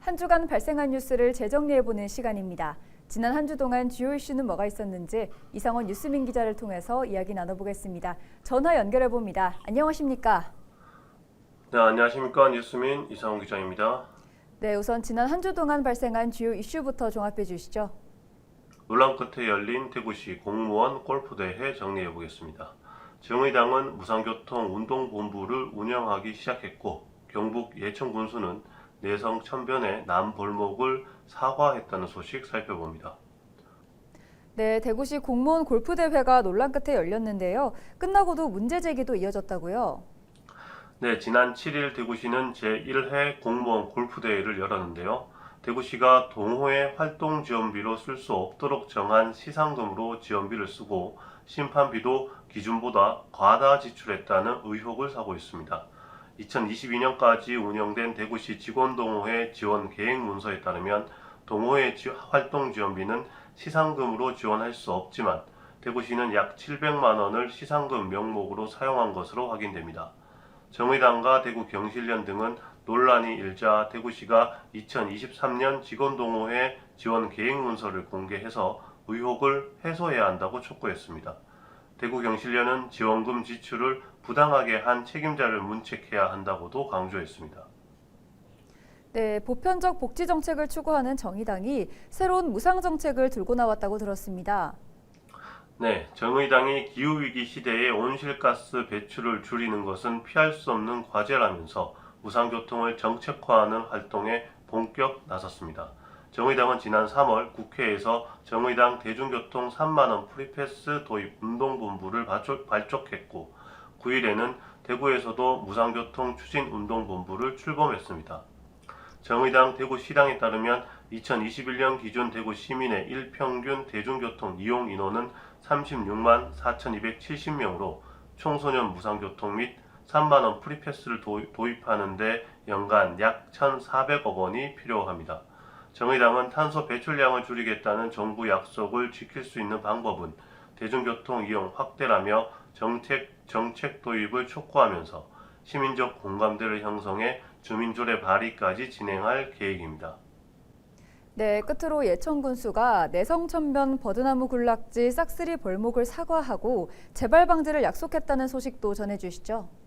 한 주간 발생한 뉴스를 재정리해보는 시간입니다. 지난 한 주 동안 주요 이슈는 뭐가 있었는지 이상원 뉴스민 기자를 통해서 이야기 나눠보겠습니다. 전화 연결해봅니다. 안녕하십니까? 네, 안녕하십니까. 뉴스민 이상훈 기자입니다. 네, 우선 지난 한 주 동안 발생한 주요 이슈부터 종합해 주시죠. 논란 끝에 열린 대구시 공무원 골프대회 정리해 보겠습니다. 정의당은 무상교통운동본부를 운영하기 시작했고 경북 예천군수는 내성 천변의 남볼목을 사과했다는 소식 살펴봅니다. 네, 대구시 공무원 골프 대회가 논란 끝에 열렸는데요. 끝나고도 문제 제기도 이어졌다고요. 네, 지난 7일 대구시는 제1회 공무원 골프 대회를 열었는데요. 대구시가 동호회 활동 지원비로 쓸 수 없도록 정한 시상금으로 지원비를 쓰고 심판비도 기준보다 과다 지출했다는 의혹을 사고 있습니다. 2022년까지 운영된 대구시 직원동호회 지원 계획 문서에 따르면 동호회 지- 활동 지원비는 시상금으로 지원할 수 없지만 대구시는 약 700만 원을 시상금 명목으로 사용한 것으로 확인됩니다. 정의당과 대구 경실련 등은 논란이 일자 대구시가 2023년 직원동호회 지원 계획 문서를 공개해서 의혹을 해소해야 한다고 촉구했습니다. 대구 경실련은 지원금 지출을 부당하게 한 책임자를 문책해야 한다고도 강조했습니다. 네, 보편적 복지 정책을 추구하는 정의당이 새로운 무상 정책을 들고 나왔다고 들었습니다. 네, 정의당이 기후 위기 시대에 온실가스 배출을 줄이는 것은 피할 수 없는 과제라면서 무상교통을 정책화하는 활동에 본격 나섰습니다. 정의당은 지난 3월 국회에서 정의당 대중교통 3만원 프리패스 도입 운동본부를 발족- 발족했고 9일에는 대구에서도 무상교통 추진 운동본부를 출범했습니다. 정의당 대구시당에 따르면 2021년 기준 대구 시민의 일평균 대중교통 이용 인원은 36만 4,270명으로 청소년 무상교통 및 3만원 프리패스를 도입- 도입하는데 연간 약 1,400억 원이 필요합니다. 정의당은 탄소 배출량을 줄이겠다는 정부 약속을 지킬 수 있는 방법은 대중교통 이용 확대라며 정책, 정책 도입을 촉구하면서 시민적 공감대를 형성해 주민조례 발의까지 진행할 계획입니다. 네, 끝으로 예천 군수가 내성천변 버드나무 군락지 싹쓸이 벌목을 사과하고 재발 방지를 약속했다는 소식도 전해주시죠.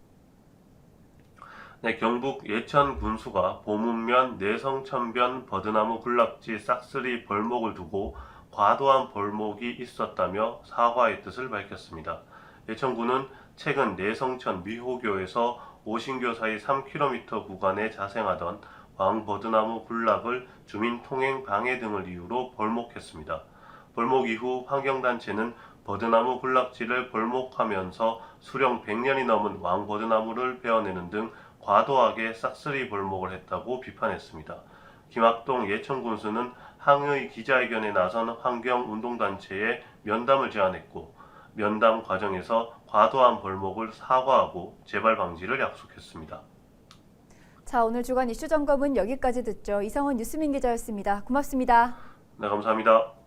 네, 경북 예천 군수가 보문면 내성천변 버드나무 군락지 싹쓸이 벌목을 두고 과도한 벌목이 있었다며 사과의 뜻을 밝혔습니다. 예천군은 최근 내성천 미호교에서 오신교 사이 3km 구간에 자생하던 왕버드나무 군락을 주민 통행 방해 등을 이유로 벌목했습니다. 벌목 이후 환경단체는 버드나무 군락지를 벌목하면서 수령 100년이 넘은 왕버드나무를 베어내는 등 과도하게 싹쓸이 벌목을 했다고 비판했습니다. 김학동 예천 군수는 항의 기자회견에 나선 환경운동단체에 면담을 제안했고 면담 과정에서 과도한 벌목을 사과하고 재발 방지를 약속했습니다. 자, 오늘 주간 이슈 점검은 여기까지 듣죠. 이상원 뉴스민 기자였습니다. 고맙습니다. 네, 감사합니다.